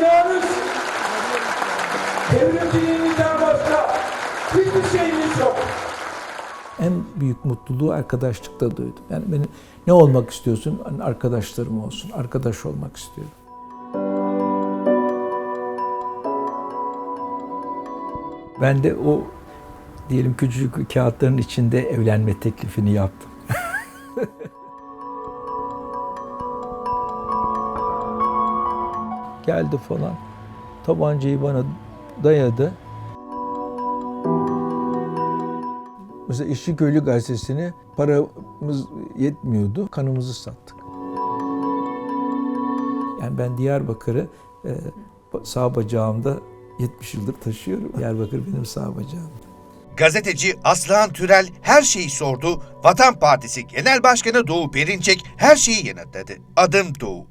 Dünyanız devletçiliğinizden başka hiçbir şeyiniz yok. En büyük mutluluğu arkadaşlıkta duydum. Yani beni ne olmak istiyorsun? Hani arkadaşlarım olsun. Arkadaş olmak istiyorum. Ben de o diyelim küçücük kağıtların içinde evlenme teklifini yaptım. Geldi falan. Tabancayı bana dayadı. Mesela İşçi Köylü gazetesini paramız yetmiyordu. Kanımızı sattık. Yani ben Diyarbakır'ı e, sağ bacağımda 70 yıldır taşıyorum. Diyarbakır benim sağ bacağım. Gazeteci Aslıhan Türel her şeyi sordu. Vatan Partisi Genel Başkanı Doğu Perinçek her şeyi yanıtladı. Adım Doğu.